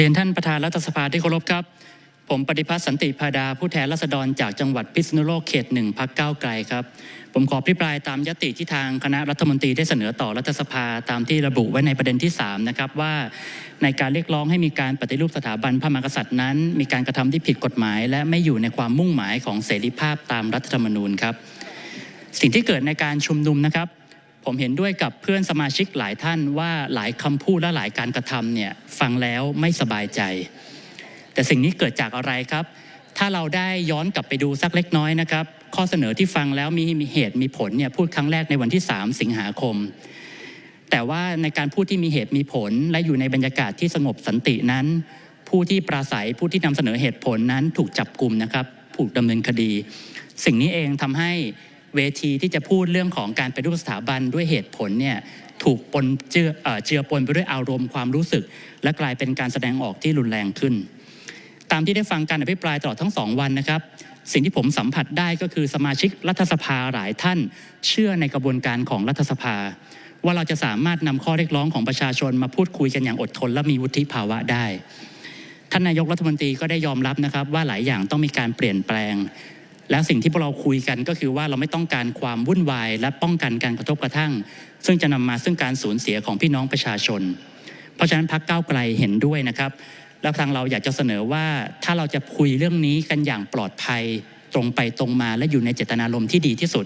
เรียนท่านประธานรัฐสภาที่เคารพครับ ผมปฏิพัฒน์สันติพาดาผู้แทนราษฎรจากจังหวัดพิษณุโลกเขตหนึ่งพักเก้าไกลครับ ผมขอพิปรายตามยติที่ทางคณะรัฐมนตรีได้เสนอต่อรัฐสภาตามที่ระบุไว้ในประเด็นที่3นะครับว่า ในการเรียกร้องให้มีการปฏิรูปสถาบันพระมหากษัตริย์นั้น มีการกระทำที่ผิดกฎหมาย และไม่อยู่ในความมุ่งหมายของเสรีภาพตามรัฐธรรมนูญครับสิ่งที่เกิดในการชุมนุมนะครับ ผมเห็นด้วยกับเพื่อนสมาชิกหลายท่านว่าหลายคำพูดและหลายการกระทำเนี่ยฟังแล้วไม่สบายใจ แต่สิ่งนี้เกิดจากอะไรครับ ถ้าเราได้ย้อนกลับไปดูสักเล็กน้อยนะครับ ข้อเสนอที่ฟังแล้วมีมีเหตุมีผลเนี่ยพูดครั้งแรกในวันที่ 3 สิงหาคม แต่ว่าในการพูดที่มีเหตุมีผล และอยู่ในบรรยากาศที่สงบสันตินั้น ผู้ที่ปราศัยผู้ที่นำเสนอเหตุผลนั้นถูกจับกลุ่มนะครับถูกดำเนินคดี สิ่งนี้เองทำให้ เวทีที่จะพูดเรื่องของการไปฏิรูปสถาบันด้วยเหตุผลเนี่ยถูกปนเจือเอ่อเจือปนไปด้วยอารมณ์ความรู้สึก และกลายเป็นการแสดงออกที่รุนแรงขึ้น ตามที่ได้ฟังการอภิปรายตลอดทั้งสองวันนะครับ สิ่งที่ผมสัมผัสได้ก็คือสมาชิกรัฐสภาหลายท่าน เชื่อในกระบวนการของรัฐสภา ว่าเราจะสามารถนำข้อเรียกร้องของประชาชนมาพูดคุยกันอย่างอดทน และมีวุฒิภาวะได้ท่านนายกรัฐมนตรีก็ได้ยอมรับนะครับว่าหลายอย่างต้องมีการเปลี่ยนแปลง แล้วสิ่งที่พวกเราคุยกันก็คือว่าเราไม่ต้องการความวุ่นวาย และป้องกันการกระทบกระทั่ง ซึ่งจะนำมาซึ่งการสูญเสียของพี่น้องประชาชน เพราะฉะนั้นพักก้าวไกลเห็นด้วยนะครับ แล้วทางเราอยากจะเสนอว่าถ้าเราจะคุยเรื่องนี้กันอย่างปลอดภัยตรงไปตรงมาและอยู่ในเจตนารมณ์ที่ดีที่สุด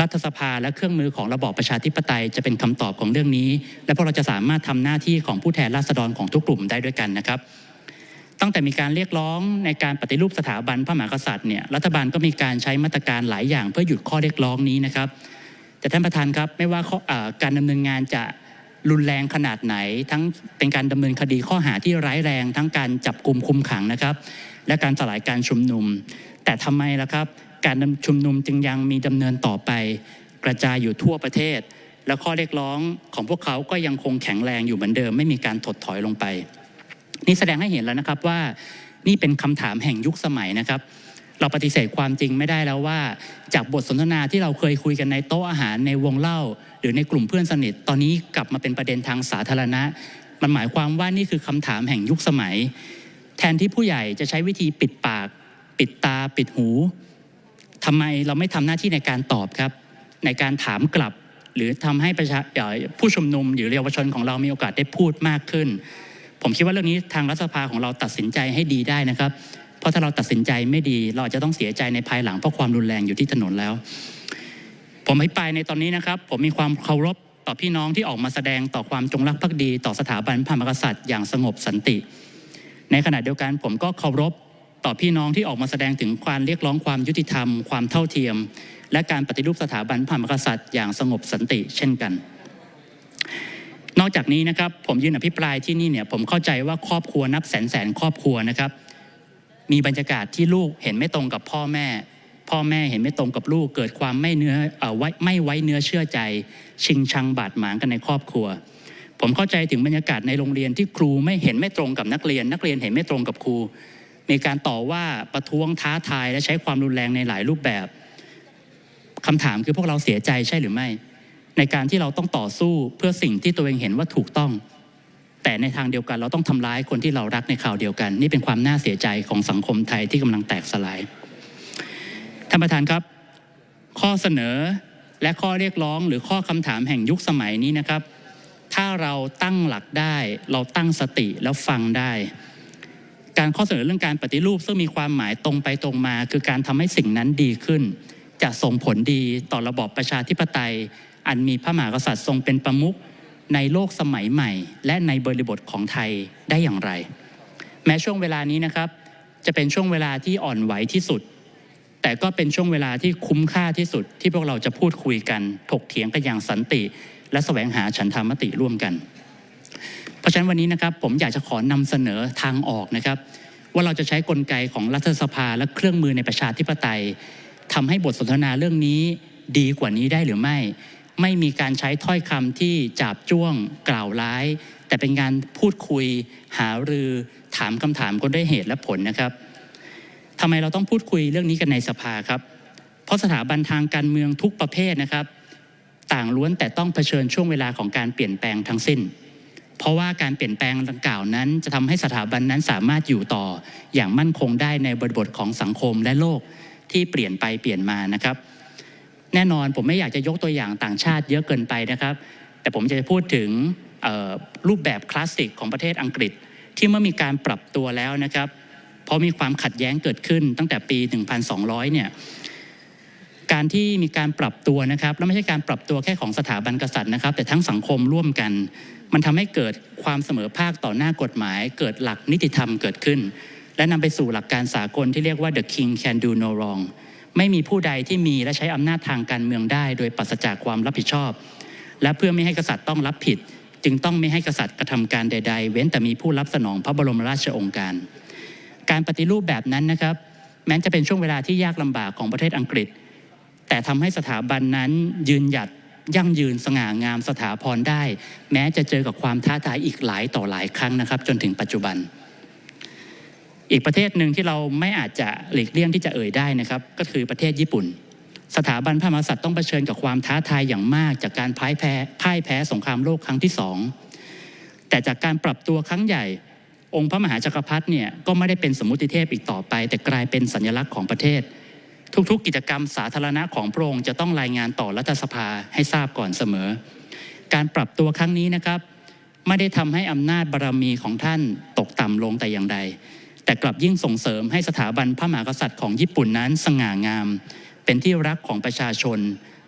รัฐสภาและเครื่องมือของระบอบประชาธิปไตยจะเป็นคำตอบของเรื่องนี้ และพวกเราจะสามารถทำหน้าที่ของผู้แทนราษฎรของทุกกลุ่มได้ด้วยกันนะครับ ตั้งแต่มีการเรียกร้องในการปฏิรูปสถาบันพระมหากษัตริย์เนี่ยรัฐบาลก็มีการใช้มาตรการหลายอย่างเพื่อหยุดข้อเรียกร้องนี้นะครับ แต่ท่านประธานครับไม่ว่าการดำเนินงานจะรุนแรงขนาดไหน ทั้งเป็นการดำเนินคดีข้อหาที่ร้ายแรง ทั้งการจับกลุ่มคุมขังนะครับ และการสลายการชุมนุม แต่ทำไมล่ะครับ การชุมนุมจึงยังมีดำเนินต่อไป กระจายอยู่ทั่วประเทศ และข้อเรียกร้องของพวกเขาก็ยังคงแข็งแรงอยู่เหมือนเดิม ไม่มีการถดถอยลงไป นี่แสดงให้เห็นแล้วนะครับว่านี่เป็นคำถามแห่งยุคสมัยนะครับ เราปฏิเสธความจริงไม่ได้แล้วว่า จากบทสนทนาที่เราเคยคุยกันในโต๊ะอาหารในวงเล่า หรือในกลุ่มเพื่อนสนิท ตอนนี้กลับมาเป็นประเด็นทางสาธารณะ มันหมายความว่านี่คือคำถามแห่งยุคสมัย แทนที่ผู้ใหญ่จะใช้วิธีปิดปาก ปิดตา ปิดหูทำไมเราไม่ทำหน้าที่ในการตอบครับ ในการถามกลับ หรือทำให้ประชาผู้ชุมนุมหรือเยาวชนของเรามีโอกาสได้พูดมากขึ้น ผมคิดว่าเรื่องนี้ทางรัฐสภาของเราตัดสินใจให้ดีได้นะครับ เพราะถ้าเราตัดสินใจไม่ดี เราอาจจะต้องเสียใจในภายหลังเพราะความรุนแรงอยู่ที่ถนนแล้ว ผมอภิปรายในตอนนี้นะครับ ผมมีความเคารพต่อพี่น้องที่ออกมาแสดงต่อความจงรักภักดี ต่อสถาบันพระมหากษัตริย์อย่างสงบสันติ ในขณะเดียวกันผมก็เคารพต่อพี่น้องที่ออกมาแสดงถึงความเรียกร้องความยุติธรรม ความเท่าเทียม และการปฏิรูปสถาบันพระมหากษัตริย์อย่างสงบสันติ เช่นกัน นอกจากนี้นะครับผมยืนอภิปรายที่นี่เนี่ยผมเข้าใจว่าครอบครัวนับแสนแสนครอบครัวนะครับ มีบรรยากาศที่ลูกเห็นไม่ตรงกับพ่อแม่ พ่อแม่เห็นไม่ตรงกับลูก เกิดความไม่เนื้ออไว้ไม่ไว้เนื้อเชื่อใจ ชิงชังบาดหมางกันในครอบครัว ผมเข้าใจถึงบรรยากาศในโรงเรียนที่ครูไม่เห็นไม่ตรงกับนักเรียน นักเรียนเห็นไม่ตรงกับครู มีการต่อว่าประท้วงท้าทายและใช้ความรุนแรงในหลายรูปแบบคำถามคือพวกเราเสียใจใช่หรือไม่ ในการที่เราต้องต่อสู้เพื่อสิ่งที่ตัวเองเห็นว่าถูกต้อง แต่ในทางเดียวกันเราต้องทำร้ายคนที่เรารักในข่าวเดียวกัน นี่เป็นความน่าเสียใจของสังคมไทยที่กำลังแตกสลายท่านประธานครับ ข้อเสนอและข้อเรียกร้องหรือข้อคำถามแห่งยุคสมัยนี้นะครับ ถ้าเราตั้งหลักได้ เราตั้งสติแล้วฟังได้การข้อเสนอเรื่องการปฏิรูปซึ่งมีความหมายตรงไปตรงมา คือการทำให้สิ่งนั้นดีขึ้น จะส่งผลดีต่อระบอบประชาธิปไตย อันมีพระมหากษัตริย์ทรงเป็นประมุขในโลกสมัยใหม่ และในบริบทของไทยได้อย่างไร แม้ช่วงเวลานี้นะครับ จะเป็นช่วงเวลาที่อ่อนไหวที่สุด แต่ก็เป็นช่วงเวลาที่คุ้มค่าที่สุด ที่พวกเราจะพูดคุยกัน ถกเถียงกันอย่างสันติ และแสวงหาฉันทามติร่วมกัน เพราะฉะนั้นวันนี้นะครับผมอยากจะขอนำเสนอทางออกนะครับ ว่าเราจะใช้กลไกของรัฐสภาและเครื่องมือในประชาธิปไตยทำให้บทสนทนาเรื่องนี้ดีกว่านี้ได้หรือไม่ ไม่มีการใช้ถ้อยคำที่จาบจ้วงกล่าวร้าย แต่เป็นการพูดคุยหารือถามคำถามคนด้วยเหตุและผลนะครับทำไมเราต้องพูดคุยเรื่องนี้กันในสภาครับ เพราะสถาบันทางการเมืองทุกประเภทนะครับ ต่างล้วนแต่ต้องเผชิญช่วงเวลาของการเปลี่ยนแปลงทั้งสิ้น เพราะว่าการเปลี่ยนแปลงดังกล่าวนั้น จะทำให้สถาบันนั้นสามารถอยู่ต่อ อย่างมั่นคงได้ในบริบทของสังคมและโลกที่เปลี่ยนไปเปลี่ยนมานะครับ แน่นอนผมไม่อยากจะยกตัวอย่างต่างชาติเยอะเกินไปนะครับ แต่ผมจะพูดถึงรูปแบบคลาสสิกของประเทศอังกฤษ ที่เมื่อมีการปรับตัวแล้วนะครับพราะมีความขัดแย้งเกิดขึ้นตั้งแต่ปี 1200 เนี่ยการที่มีการปรับตัวนะครับแล้วไม่ใช่การปรับตัวแค่ของสถาบันกษัตริย์นะครับ แต่ทั้งสังคมร่วมกัน มันทำให้เกิดความเสมอภาคต่อหน้ากฎหมาย เกิดหลักนิติธรรมเกิดขึ้น และนำไปสู่หลักการสากลที่เรียกว่า the king can do no wrong ไม่มีผู้ใดที่มีและใช้อำนาจทางการเมืองได้ โดยปราศจากความรับผิดชอบ และเพื่อไม่ให้กษัตริย์ต้องรับผิด จึงต้องไม่ให้กษัตริย์กระทำการใด ๆ เว้นแต่มีผู้รับสนองพระบรมราชองค์การ การปฏิรูปแบบนั้นนะครับ แม้จะเป็นช่วงเวลาที่ยากลำบากของประเทศอังกฤษ แต่ทำให้สถาบันนั้นยืนหยัดยั่งยืนสง่างามสถาพรได้ แม้จะเจอกับความท้าทายอีกหลายต่อหลายครั้งนะครับ จนถึงปัจจุบัน อีกประเทศหนึ่งที่เราไม่อาจจะหลีกเลี่ยงที่จะเอ่ยได้นะครับ ก็คือประเทศญี่ปุ่น สถาบันพระมหากษัตริย์ต้องเผชิญกับความท้าทายอย่างมาก จากการพ่ายแพ้พ่ายแพ้สงครามโลกครั้งที่สองแต่จากการปรับตัวครั้งใหญ่ องค์พระมหาจักรพรรดิเนี่ยก็ไม่ได้เป็นสมมติเทพอีกต่อไป แต่กลายเป็นสัญลักษณ์ของประเทศ ทุกๆ กิจกรรมสาธารณะของพระองค์จะต้องรายงานต่อรัฐสภาให้ทราบก่อนเสมอ การปรับตัวครั้งนี้นะครับ ไม่ได้ทำให้อำนาจบารรมีของท่านตกต่ำลงแต่อย่างใด แต่กลับยิ่งส่งเสริมให้สถาบันพระมหากษัตริย์ของญี่ปุ่นนั้นสง่างาม เป็นที่รักของประชาชน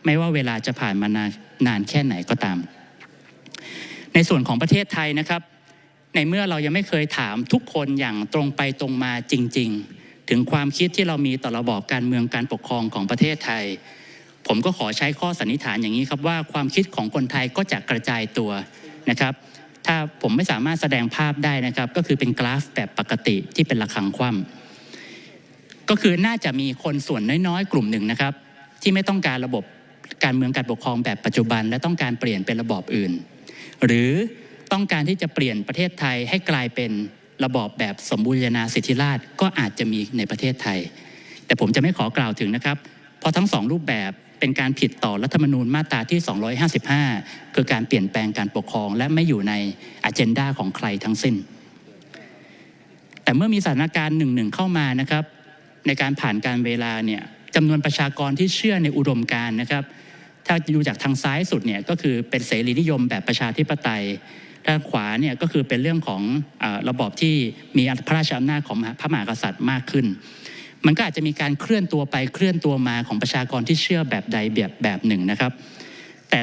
ไม่ว่าเวลาจะผ่านมานานนานแค่ไหนก็ตาม ในส่วนของประเทศไทยนะครับ ในเมื่อเรายังไม่เคยถามทุกคนอย่างตรงไปตรงมาจริง ๆ ถึงความคิดที่เรามีต่อระบอบการเมืองการปกครองของประเทศไทย ผมก็ขอใช้ข้อสันนิษฐานอย่างนี้ครับว่าความคิดของคนไทยก็จะกระจายตัวนะครับ ถ้าผมไม่สามารถแสดงภาพได้นะครับ ก็คือเป็นกราฟแบบปกติที่เป็นระฆังคว่ำก็คือน่าจะมีคนส่วนน้อยๆ กลุ่มหนึ่งนะครับ ที่ไม่ต้องการระบบการเมืองการปกครองแบบปัจจุบัน และต้องการเปลี่ยนเป็นระบอบอื่น หรือต้องการที่จะเปลี่ยนประเทศไทยให้กลายเป็นระบอบแบบสมบูรณาสิทธิราชก็อาจจะมีในประเทศไทย แต่ผมจะไม่ขอกล่าวถึงนะครับ เพราะทั้งสองรูปแบบเป็นการผิดต่อรัฐธรรมนูญมาตราที่ 255 คือการเปลี่ยนแปลงการปกครอง และไม่อยู่ในอ g e n d a ของใครทั้งสิ้น แต่เมื่อมีสถานการณ์หนึ่งหนึ่งเข้ามานะครับ ในการผ่านการเวลาเนี่ยจำนวนประชากรที่เชื่อในอุดมการนะครับ ถ้าดูจากทางซ้ายสุดเนี่ยก็คือเป็นเสรีนิยมแบบประชาธิปไตยด้านขวาเนี่ยก็คือเป็นเรื่องของอระบอบที่มีพระราชอำนาจของพระมหากษัตริย์มากขึ้น มันก็อาจจะมีการเคลื่อนตัวไปเคลื่อนตัวมาของประชากรที่เชื่อแบบใดแบบแบบหนึ่งนะครับ แต่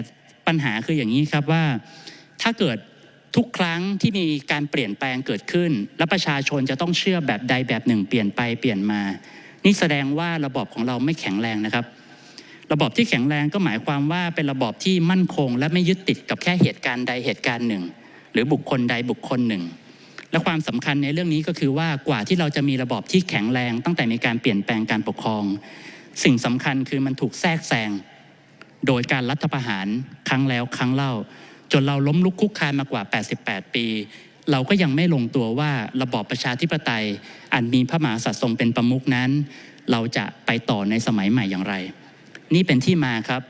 ปัญหาคืออย่างนี้ครับว่าถ้าเกิดทุกครั้งที่มีการเปลี่ยนแปลงเกิดขึ้น และประชาชนจะต้องเชื่อแบบใดแบบหนึ่ง เปลี่ยนไปเปลี่ยนมา นี่แสดงว่าระบอบของเราไม่แข็งแรงนะครับ ระบอบที่แข็งแรงก็หมายความว่าเป็นระบอบที่มั่นคง และไม่ยึดติดกับแค่เหตุการณ์ใดเหตุการณ์หนึ่ง หรือบุคคลใดบุคคลหนึ่ง และความสำคัญในเรื่องนี้ก็คือว่ากว่าที่เราจะมีระบอบที่แข็งแรง ตั้งแต่มีการเปลี่ยนแปลงการปกครอง สิ่งสำคัญคือมันถูกแทรกแซงโดยการรัฐประหารครั้งแล้วครั้งเล่า จนเราล้มลุกคุกคานมากว่า 88 ปี เราก็ยังไม่ลงตัวว่าระบอบประชาธิปไตย อันมีพระมหากษัตริย์ทรงเป็นประมุขนั้น เราจะไปต่อในสมัยใหม่อย่างไร นี่เป็นที่มาครับ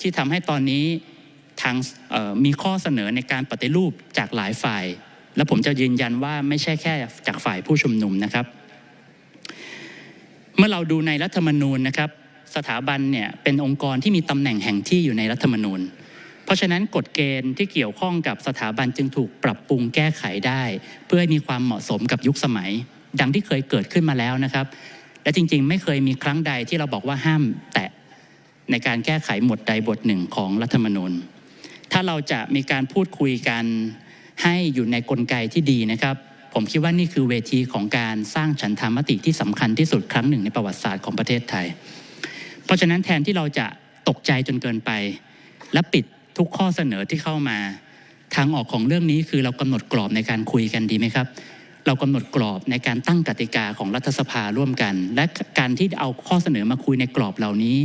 ที่ทำให้ตอนนี้ทางมีข้อเสนอในการปฏิรูปจากหลายฝ่าย และผมจะยืนยันว่าไม่ใช่แค่จากฝ่ายผู้ชุมนุมนะครับ เมื่อเราดูในรัฐธรรมนูญนะครับ สถาบันเนี่ยเป็นองค์กรที่มีตำแหน่งแห่งที่อยู่ในรัฐธรรมนูญ เพราะฉะนั้นกฎเกณฑ์ที่เกี่ยวข้องกับสถาบันจึงถูกปรับปรุงแก้ไขได้ เพื่อให้มีความเหมาะสมกับยุคสมัย ดังที่เคยเกิดขึ้นมาแล้วนะครับ และจริงๆ ไม่เคยมีครั้งใดที่เราบอกว่าห้ามแตะในการแก้ไขหมวดใดบทหนึ่งของรัฐธรรมนูญ ถ้าเราจะมีการพูดคุยกัน ให้อยู่ในกลไกที่ดีนะครับ ผมคิดว่านี่คือเวทีของการสร้างฉันทามติที่สำคัญที่สุดครั้งหนึ่งในประวัติศาสตร์ของประเทศไทย เพราะฉะนั้นแทนที่เราจะตกใจจนเกินไป และปิดทุกข้อเสนอที่เข้ามา ทางออกของเรื่องนี้คือเรากำหนดกรอบในการคุยกันดีไหมครับเรากำหนดกรอบในการตั้งกติกาของรัฐสภาร่วมกัน และการที่เอาข้อเสนอมาคุยในกรอบเหล่านี้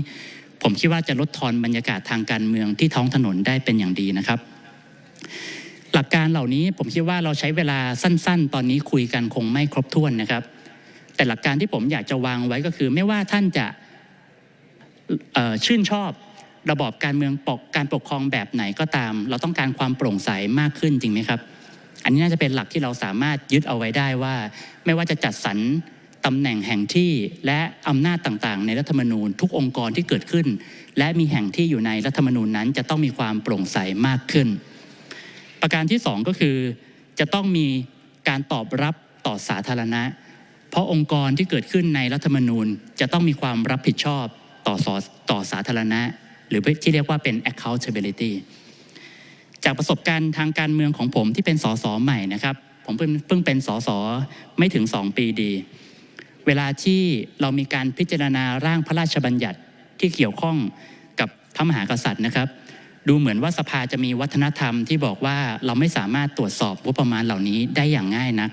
ผมคิดว่าจะลดทอนบรรยากาศทางการเมืองที่ท้องถนนได้เป็นอย่างดีนะครับ หลักการเหล่านี้ผมคิดว่าเราใช้เวลาสั้น ๆ ตอนนี้คุยกันคงไม่ครบถ้วนนะครับ แต่หลักการที่ผมอยากจะวางไว้ก็คือ ไม่ว่าท่านจะชื่นชอบระบอบการเมืองปกการปกครองแบบไหนก็ตาม เราต้องการความโปร่งใสมากขึ้นจริงไหมครับ อันนี้น่าจะเป็นหลักที่เราสามารถยึดเอาไว้ได้ว่า ไม่ว่าจะจัดสรรตำแหน่งแห่งที่และอำนาจต่างๆ ในรัฐธรรมนูญ ทุกองค์กรที่เกิดขึ้น และมีแห่งที่อยู่ในรัฐธรรมนูญนั้นจะต้องมีความโปร่งใสมากขึ้น ประการที่สองก็คือจะต้องมีการตอบรับต่อสาธารณะ เพราะองค์กรที่เกิดขึ้นในรัฐธรรมนูญ จะต้องมีความรับผิดชอบต่อสต่อสาธารณะ หรือที่เรียกว่าเป็น accountability จากประสบการณ์ทางการเมืองของผมที่เป็นสสใหม่นะครับ ผมเพิ่งเพิ่งเป็นสสไม่ถึง 2 ปีดี เวลาที่เรามีการพิจารณาร่างพระราชบัญญัติที่เกี่ยวข้องกับพระมหากษัตริย์นะครับ ดูเหมือนว่าสภาจะมีวัฒนธรรมที่บอกว่าเราไม่สามารถตรวจสอบงบประมาณเหล่านี้ได้อย่างง่ายนัก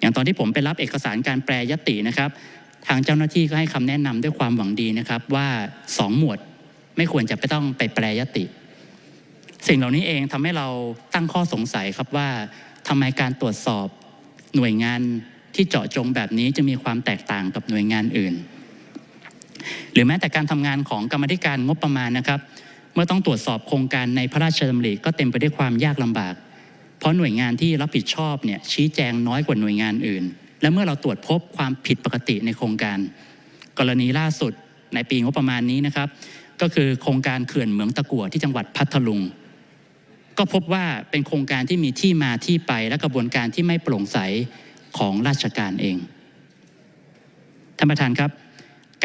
อย่างตอนที่ผมไปรับเอกสารการแปลยตินะครับ ทางเจ้าหน้าที่ก็ให้คำแนะนำด้วยความหวังดีนะครับว่าสองหมวดไม่ควรจะไปต้องไปแปลยติ สิ่งเหล่านี้เองทำให้เราตั้งข้อสงสัยครับว่าทำไมการตรวจสอบหน่วยงานที่เจาะจงแบบนี้จะมีความแตกต่างกับหน่วยงานอื่น หรือแม้แต่การทำงานของกรรมธิการงบประมาณนะครับ เมื่อต้องตรวจสอบโครงการในพระราชดำริก็เต็มไปด้วยความยากลำบาก เพราะหน่วยงานที่รับผิดชอบเนี่ยชี้แจงน้อยกว่าหน่วยงานอื่น และเมื่อเราตรวจพบความผิดปกติในโครงการ กรณีล่าสุดในปีงบประมาณนี้นะครับ ก็คือโครงการเขื่อนเหมืองตะกั่วที่จังหวัดพัทลุง ก็พบว่าเป็นโครงการที่มีที่มาที่ไปและกระบวนการที่ไม่โปร่งใสของราชการเองท่านประธานครับ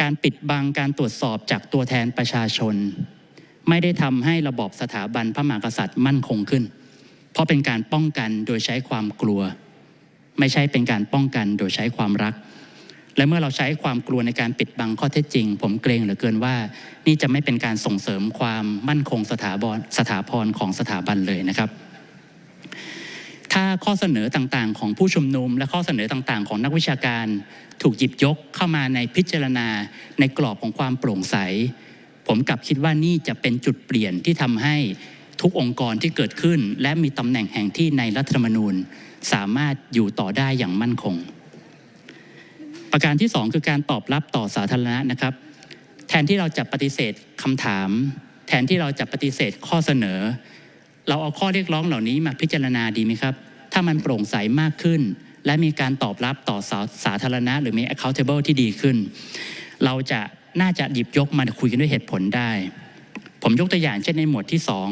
การปิดบังการตรวจสอบจากตัวแทนประชาชน ไม่ได้ทำให้ระบอบสถาบันพระมหากษัตริย์มั่นคงขึ้น เพราะเป็นการป้องกันโดยใช้ความกลัว ไม่ใช่เป็นการป้องกันโดยใช้ความรัก และเมื่อเราใช้ความกลัวในการปิดบังข้อเท็จจริง ผมเกรงเหลือเกินว่า นี่จะไม่เป็นการส่งเสริมความมั่นคงสถาบันสถาพรของสถาบันเลยนะครับถ้าข้อเสนอต่างๆ ของผู้ชุมนุม และข้อเสนอต่างๆ ของนักวิชาการ ถูกหยิบยกเข้ามาในพิจารณาในกรอบของความโปร่งใส ผมกลับคิดว่านี่จะเป็นจุดเปลี่ยนที่ทำให้ทุกองค์กรที่เกิดขึ้น และมีตำแหน่งแห่งที่ในรัฐธรรมนูญ สามารถอยู่ต่อได้อย่างมั่นคง ประการที่สองคือการตอบรับต่อสาธารณะนะครับ แทนที่เราจะปฏิเสธคำถาม แทนที่เราจะปฏิเสธข้อเสนอ เราเอาข้อเรียกร้องเหล่านี้มาพิจารณาดีไหมครับ ถ้ามันโปร่งใสมากขึ้น และมีการตอบรับต่อสาสาธารณะ หรือมี accountable ที่ดีขึ้น เราจะ น่าจะหยิบยกมาคุยกันด้วยเหตุผลได้ ผมยกตัวอย่างเช่นในหมวดที่สอง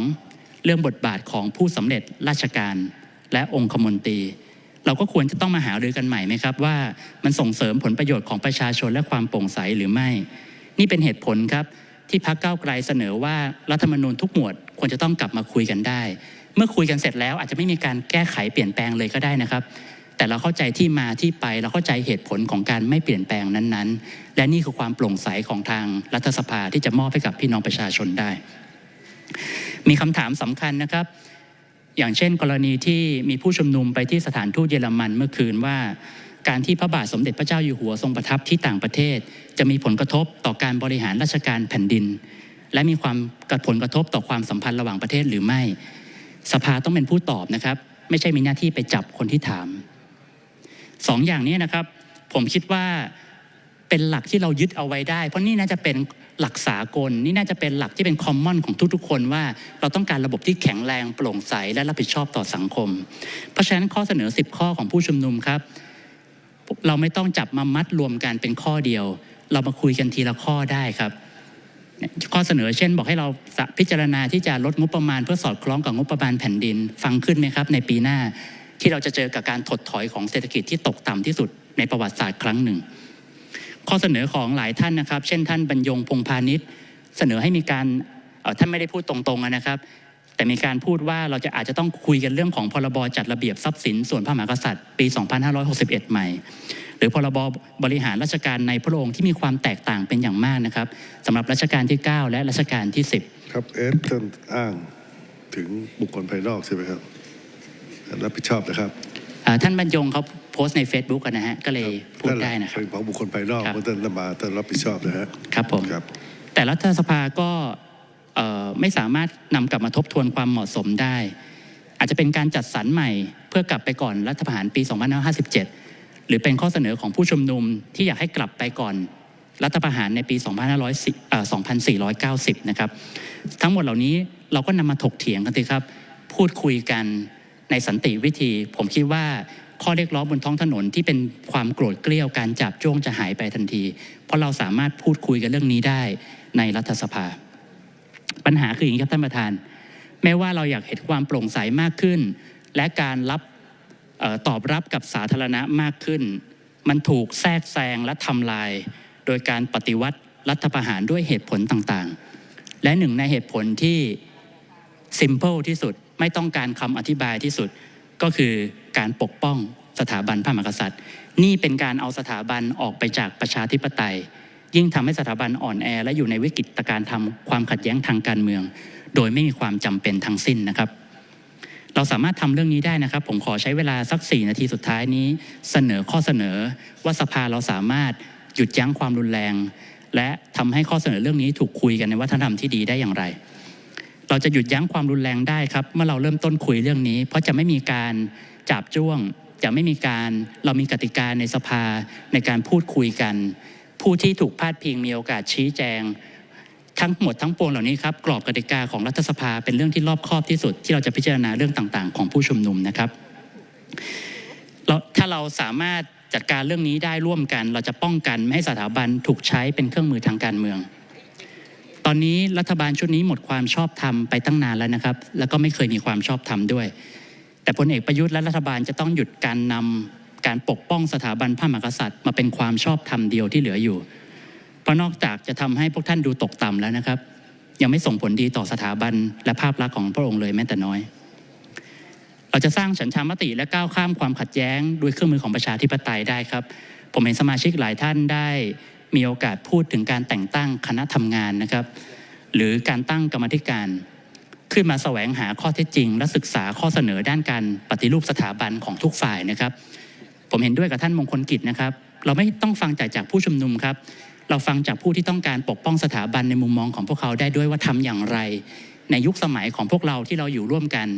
เรื่องบทบาทของผู้สำเร็จราชการ และองคมนตรี เราก็ควรจะต้องมาหารือกันใหม่ไหมครับว่ามันส่งเสริมผลประโยชน์ของประชาชนและความโปร่งใสหรือไม่ นี่เป็นเหตุผลครับที่พักเก้าไกลเสนอว่ารัฐธรรมนูญทุกหมวดควรจะต้องกลับมาคุยกันได้ เมื่อคุยกันเสร็จแล้วอาจจะไม่มีการแก้ไขเปลี่ยนแปลงเลยก็ได้นะครับ แต่เราเข้าใจที่มาที่ไปเราเข้าใจเหตุผลของการไม่เปลี่ยนแปลงนั้นๆ และนี่คือความโปร่งใสของทางรัฐสภาที่จะมอบให้กับพี่น้องประชาชนได้ มีคำถามสำคัญนะครับ อย่างเช่น กรณีที่มีผู้ชุมนุมไปที่สถานทูตเยอรมันเมื่อคืนว่า การที่พระบาทสมเด็จพระเจ้าอยู่หัวทรงประทับที่ต่างประเทศ จะมีผลกระทบต่อการบริหารราชการแผ่นดิน และมีความกระผลกระทบต่อความสัมพันธ์ระหว่างประเทศหรือไม่ สภาต้องเป็นผู้ตอบนะครับ ไม่ใช่มีหน้าที่ไปจับคนที่ถาม สองอย่างนี้นะครับ ผมคิดว่าเป็นหลักที่เรายึดเอาไว้ได้ เพราะนี่น่าจะเป็นหลักสากล นี่น่าจะเป็นหลักที่เป็นคอมมอนของทุกๆ คนว่าเราต้องการระบบที่แข็งแรงโปร่งใสและรับผิดชอบต่อสังคม เพราะฉะนั้นข้อเสนอ 10 ข้อของผู้ชุมนุมครับ เราไม่ต้องจับมามัดรวมกันเป็นข้อเดียว เรามาคุยกันทีละข้อได้ครับข้อเสนอเช่น บอกให้เราพิจารณาที่จะลดงบประมาณเพื่อสอดคล้องกับงบประมาณแผ่นดิน ฟังขึ้นไหมครับในปีหน้า ที่เราจะเจอกับการถดถอยของเศรษฐกิจที่ตกต่ำที่สุดในประวัติศาสตร์ครั้งหนึ่ง ข้อเสนอของหลายท่านนะครับ เช่นท่านบรรยงพงพาณิชย์เสนอให้มีการท่านไม่ได้พูดตรงๆนะครับ แต่มีการพูดว่าเราจะอาจจะต้องคุยกันเรื่องของพรบจัดระเบียบทรัพย์สินส่วนพระมหากษัตริย์ ปี 2561 ใหม่ หรือพรบบริหารราชการในพระองค์ที่มีความแตกต่างเป็นอย่างมากนะครับสำหรับรัชกาลที่ 9 และรัชกาลที่ 10 ครับเอสท่านอ้างถึงบุคคลภายนอกใช่ไหมครับ รับผิดชอบนะครับท่านบรรยงเขาโพสต์ใน Facebook กันนะฮะก็เลยพูดได้นะครับเป็นของบุคคลภายนอกครับเมื่อท่านมาท่านรับผิดชอบนะฮะครับผมครับแต่รัฐสภาก็เอ่อไม่สามารถนำกลับมาทบทวนความเหมาะสมได้ อาจจะเป็นการจัดสรรใหม่ เพื่อกลับไปก่อนรัฐประหารปี 2557 หรือเป็นข้อเสนอของผู้ชุมนุมที่อยากให้กลับไปก่อนรัฐประหารในปี2510เอ่อ2490 นะครับ ทั้งหมดเหล่านี้เราก็นำมาถกเถียงกันสิครับ พูดคุยกัน ในสันติวิธี ผมคิดว่าข้อเรียกร้องบนท้องถนนที่เป็นความโกรธเกลี้ยวการจับจ้วงจะหายไปทันที เพราะเราสามารถพูดคุยกันเรื่องนี้ได้ในรัฐสภา ปัญหาคืออย่างนี้ครับท่านประธาน แม้ว่าเราอยากเห็นความโปร่งใสมากขึ้น และการรับออตอบรับกับสาธารณะมากขึ้น มันถูกแทรกแซงและทำลาย โดยการปฏิวัติรัฐประหารด้วยเหตุผลต่างๆ และหนึ่งในเหตุผลที่ simple ที่สุด ไม่ต้องการคำอธิบายที่สุดก็คือการปกป้องสถาบันพระมหากษัตริย์ นี่เป็นการเอาสถาบันออกไปจากประชาธิปไตย ยิ่งทำให้สถาบันอ่อนแอ และอยู่ในวิกฤตการณ์ทำความขัดแย้งทางการเมือง โดยไม่มีความจำเป็นทั้งสิ้นนะครับ เราสามารถทำเรื่องนี้ได้นะครับ ผมขอใช้เวลาสัก 4 นาทีสุดท้ายนี้ เสนอข้อเสนอว่าสภาเราสามารถหยุดยั้งความรุนแรง และทำให้ข้อเสนอเรื่องนี้ถูกคุยกันในวัฒนธรรมที่ดีได้อย่างไร เราจะหยุดยั้งความรุนแรงได้ครับ เมื่อเราเริ่มต้นคุยเรื่องนี้ เพราะจะไม่มีการจับจ้วง จะไม่มีการเรามีกติกาในสภาในการพูดคุยกัน ผู้ที่ถูกพาดพิงมีโอกาสชี้แจง ทั้งหมดทั้งปวงเหล่านี้ครับกรอบกติกาของรัฐสภาเป็นเรื่องที่รอบคอบที่สุด ที่เราจะพิจารณาเรื่องต่าง ๆ ของผู้ชุมนุมนะครับเราถ้าเราสามารถจัดการเรื่องนี้ได้ร่วมกัน เราจะป้องกันไม่ให้สถาบันถูกใช้เป็นเครื่องมือทางการเมือง ตอนนี้รัฐบาลชุดนี้หมดความชอบธรรมไปตั้งนานแล้วนะครับ แล้วก็ไม่เคยมีความชอบธรรมด้วย แต่พลเอกประยุทธ์และรัฐบาลจะต้องหยุดการนำการปกป้องสถาบันพระมหากษัตริย์ มาเป็นความชอบธรรมเดียวที่เหลืออยู่ เพราะนอกจากจะทำให้พวกท่านดูตกต่ำแล้วนะครับ ยังไม่ส่งผลดีต่อสถาบันและภาพลักษณ์ของพระองค์เลยแม้แต่น้อย เราจะสร้างฉันทามติและก้าวข้ามความขัดแย้ง ด้วยเครื่องมือของประชาธิปไตยได้ครับ ผมเห็นสมาชิกหลายท่านได้ มีโอกาสพูดถึงการแต่งตั้งคณะทำงานนะครับ หรือการตั้งกรรมธิการ ขึ้นมาแสวงหาข้อเท็จจริง และศึกษาข้อเสนอด้านการปฏิรูปสถาบันของทุกฝ่ายนะครับ ผมเห็นด้วยกับท่านมงคลกิจนะครับ เราไม่ต้องฟังจากจากผู้ชุมนุมครับ เราฟังจากผู้ที่ต้องการปกป้องสถาบันในมุมมองของพวกเขาได้ด้วยว่าทำอย่างไร ในยุคสมัยของพวกเราที่เราอยู่ร่วมกัน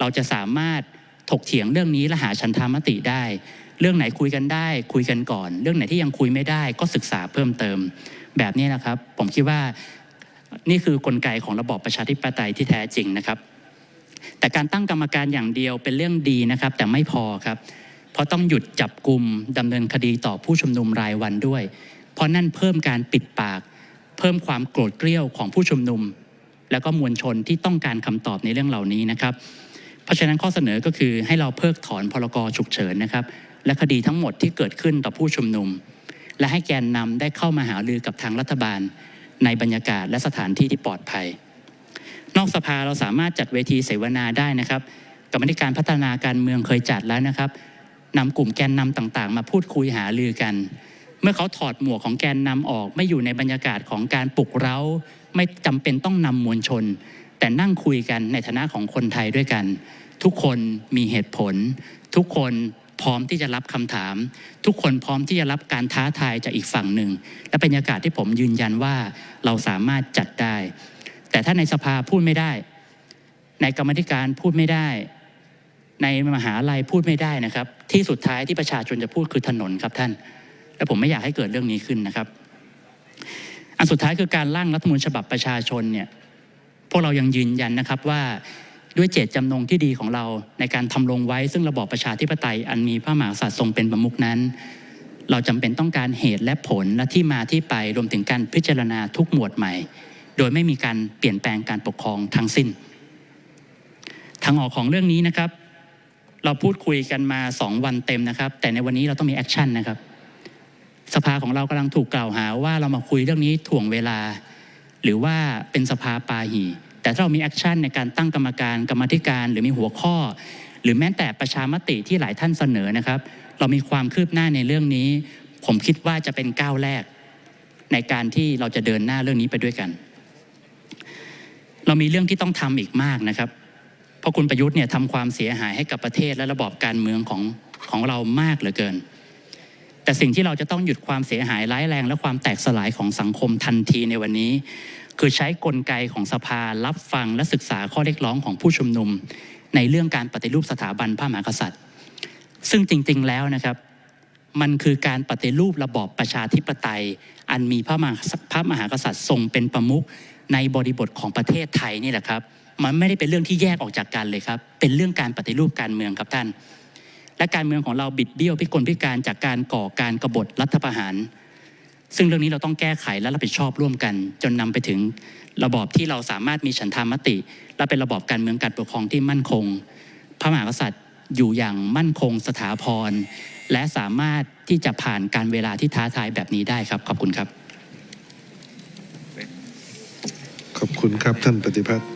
เราจะสามารถถกเถียงเรื่องนี้และหาชันธามติได้ เรื่องไหนคุยกันได้ คุยกันก่อน เรื่องไหนที่ยังคุยไม่ได้ ก็ศึกษาเพิ่มเติม แบบนี้นะครับ ผมคิดว่านี่คือกลไกของระบอบประชาธิปไตยที่แท้จริงนะครับ แต่การตั้งกรรมการอย่างเดียวเป็นเรื่องดีนะครับ แต่ไม่พอครับ เพราะต้องหยุดจับกลุ่มดำเนินคดีต่อผู้ชุมนุมรายวันด้วย เพราะนั่นเพิ่มการปิดปาก เพิ่มความโกรธเกรี้ยวของผู้ชุมนุม แล้วก็มวลชนที่ต้องการคำตอบในเรื่องเหล่านี้นะครับ เพราะฉะนั้นข้อเสนอก็คือให้เราเพิกถอนพรกฉุกเฉินนะครับ และคดีทั้งหมดที่เกิดขึ้นต่อผู้ชุมนุม และให้แกนนำได้เข้ามาหารือกับทางรัฐบาล ในบรรยากาศและสถานที่ที่ปลอดภัย นอกสภาเราสามารถจัดเวทีเสวนาได้นะครับกรรมธิการพัฒนาการเมืองเคยจัดแล้วนะครับนำกลุ่มแกนนำต่างๆ มาพูดคุยหารือกัน เมื่อเขาถอดหมวกของแกนนำออก ไม่อยู่ในบรรยากาศของการปลุกเร้า ไม่จำเป็นต้องนำมวลชน แต่นั่งคุยกันในฐานะของคนไทยด้วยกัน ทุกคนมีเหตุผล ทุกคน พร้อมที่จะรับคำถาม ทุกคนพร้อมที่จะรับการท้าทายจากอีกฝั่งหนึ่ง และบรรยากาศที่ผมยืนยันว่าเราสามารถจัดได้ แต่ถ้าในสภาพูดไม่ได้ ในกรรมธิการพูดไม่ได้ ในมหาลัยพูดไม่ได้นะครับ ที่สุดท้ายที่ประชาชนจะพูดคือถนนครับท่าน และผมไม่อยากให้เกิดเรื่องนี้ขึ้นนะครับอันสุดท้ายคือการร่างรัฐมนูญฉบับประชาชนเนี่ยพวกเรายังยืนยันนะครับว่า ด้วยเจตจำนงที่ดีของเราในการทำลงไว้ ซึ่งระบอบประชาธิปไตยอันมีพระมหากษัตริย์ทรงเป็นประมุขนั้น เราจำเป็นต้องการเหตุและผลและที่มาที่ไปรวมถึงการพิจารณาทุกหมวดใหม่ โดยไม่มีการเปลี่ยนแปลงการปกครองทั้งสิ้น ทางออกของเรื่องนี้นะครับ เราพูดคุยกันมาสองวันเต็มนะครับ แต่ในวันนี้เราต้องมีแอคชั่นนะครับสภาของเรากำลังถูกกล่าวหาว่าเรามาคุยเรื่องนี้ถ่วงเวลา หรือว่าเป็นสภาปาหี แต่ถ้าเรามีแอคชั่นในการตั้งกรรมการกรรมธิการ หรือมีหัวข้อ หรือแม้แต่ประชามติที่หลายท่านเสนอนะครับ เรามีความคืบหน้าในเรื่องนี้ ผมคิดว่าจะเป็นก้าวแรก ในการที่เราจะเดินหน้าเรื่องนี้ไปด้วยกัน เรามีเรื่องที่ต้องทำอีกมากนะครับ เพราะคุณประยุทธ์เนี่ยทำความเสียหายให้กับประเทศและระบอบการเมืองของของเรามากเหลือเกิน แต่สิ่งที่เราจะต้องหยุดความเสียหายร้ายแรง และความแตกสลายของสังคมทันทีในวันนี้ คือใช้กลไกของสภารับฟังและศึกษาข้อเรียกร้องของผู้ชุมนุม ในเรื่องการปฏิรูปสถาบันพระมหากษัตริย์ ซึ่งจริงๆแล้วนะครับ มันคือการปฏิรูประบอบประชาธิปไตย อันมีพระมหาพระมหากษัตริย์ทรงเป็นประมุขในบริบทของประเทศไทยนี่แหละครับ มันไม่ได้เป็นเรื่องที่แยกออกจากกันเลยครับ เป็นเรื่องการปฏิรูปการเมืองครับท่าน และการเมืองของเราบิดเบี้ยวพิกลพิการจากการก่อการกบฏรัฐประหาร ซึ่งเรื่องนี้เราต้องแก้ไขและรับผิดชอบร่วมกัน จนนำไปถึงระบอบที่เราสามารถมีฉันทามติ และเป็นระบอบการเมืองการปกครองที่มั่นคง พระมหากษัตริย์อยู่อย่างมั่นคงสถาพรและสามารถที่จะผ่านการเวลาที่ท้าทายแบบนี้ได้ครับ ขอบคุณครับ ขอบคุณครับท่านปฏิพัฒน์